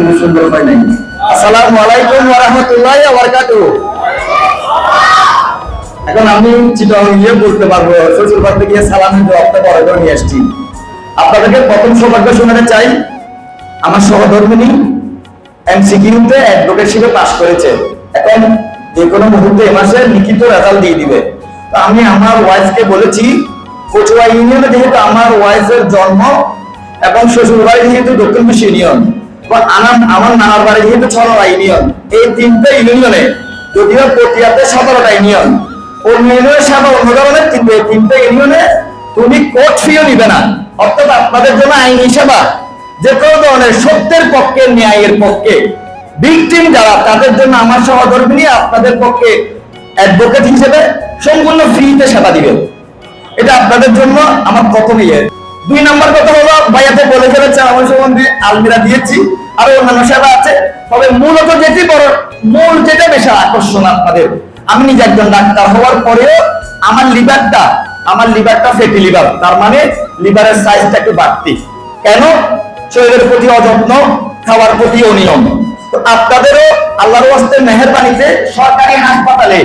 কিন্তু সুন্দর হয় নাই। আসসালামু আলাইকুম ওয়া রাহমাতুল্লাহি ওয়া বারাকাতুহু। এখন আমি বলতে পারব গিয়ে সালামের জবাবটা করে নিয়ে আসছি। আপনাদেরকে প্রথম সৌভাগ্য শোনাতে চাই, আমার সহধর্মিনী এমসিকিউতে অ্যাডভোকেটশিপে পাশ করেছে। এখন যে কোনো মুহূর্তে এ মাসে লিখিত রেজাল্ট দিয়ে দিবে। আমি আমার ওয়াইফকে বলেছি, কচুয়া ইউনিয়নে যেহেতু আমার ওয়াইফের জন্ম এবং শ্বশুর বাড়ি যেহেতু দক্ষিণ পূর্ব ইউনিয়ন আপনাদের জন্য আইনি সেবা, যে কোনো ধরনের সত্যের পক্ষে, ন্যায়ের পক্ষে ভিকটিম যারা, তাদের জন্য আমার সহধর্মিনী আপনাদের পক্ষে অ্যাডভোকেট হিসেবে সম্পূর্ণ ফ্রিতে সেবা দিবে। এটা আপনাদের জন্য আমার প্রথম ইয়ে। দুই নম্বর কথা হলো ভাইয়াতে বলে ফেলেছে আমার সম্বন্ধে, আলমিরা দিয়েছি। আরও অন্যান্য সেবা আছে। তবে মূলত যেটি বড়, মূল যেটা বেশি আকর্ষণ আপনাদের, আমি নিজে একজন ডাক্তার হওয়ার পরেও আমার লিভারটা আমার লিভারটা ফেটি লিভার তার মানে লিভারের সাইজটা একটু বাড়তি। কেন? শরীরের প্রতি অযত্ন, খাওয়ার প্রতি অনিয়ম। তো আপনাদেরও আল্লাহর ওয়াস্তে মেহেরবানিতে সরকারি হাসপাতালে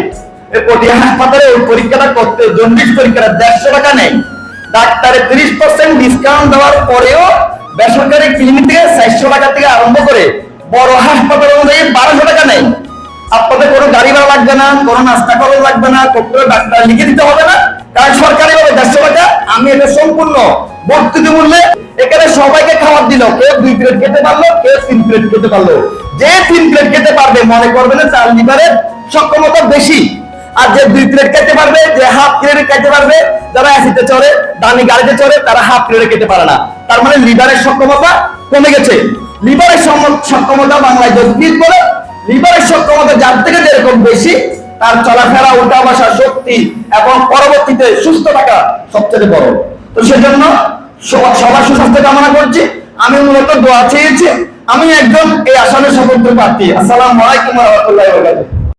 পটিয়া হাসপাতালে ওই পরীক্ষাটা করতে, জন্ডিস পরীক্ষাটা দেড়শো টাকা নেই। ডাক্তারের তিরিশ পার্সেন্ট ডিসকাউন্ট দেওয়ার পরেও বেসরকারি ক্লিনিক থেকে চারশো টাকা থেকে আরম্ভ করে বড় হাসপাতাল অনুযায়ী বারোশো টাকা নেই আপনাদের কোনো গাড়ি ভাড়া লাগবে না, কোনো নাস্তা করা লাগবে না, কোনো ডাক্তার লিখে দিতে হবে না। কারণ সরকারি ভাবে দেড়শো টাকা, আমি এটা সম্পূর্ণ ভর্তুকি মূল্যে এখানে সবাইকে খাবার দিল। কেউ দুই প্লেট খেতে পারল, কেউ তিন প্লেট খেতে পারল। যে তিন প্লেট খেতে পারবে, মনে করবে না চার লিভারের সক্ষমতা বেশি। আর যে দুই প্লেট খেতে পারবে, যে হাফ প্লেট খেতে পারবে, যারা অ্যাসিডে চড়ে দামি গাড়িতে চড়ে, তারা হাফ প্লেটে খেতে পারে না। তার মানে লিভারের সক্ষমতা কমে গেছে। লিভারের সক্ষমতা বাংলায় যদ্বিদ বলে লিভারের সক্ষমতা যার থেকে যেরকম বেশি, তার চলাফেরা উল্টা বসা শক্তি এবং পরবর্তীতে সুস্থ থাকা সবচেয়ে বড়। তো সেজন্য সব- সবার সুস্বাস্থ্য কামনা করছি। আমি মূলত দোয়া চেয়েছি। আমি একজন এই আসামের স্বতন্ত্র প্রার্থী। আসসালামু আলাইকুম রহমতুল্লাহ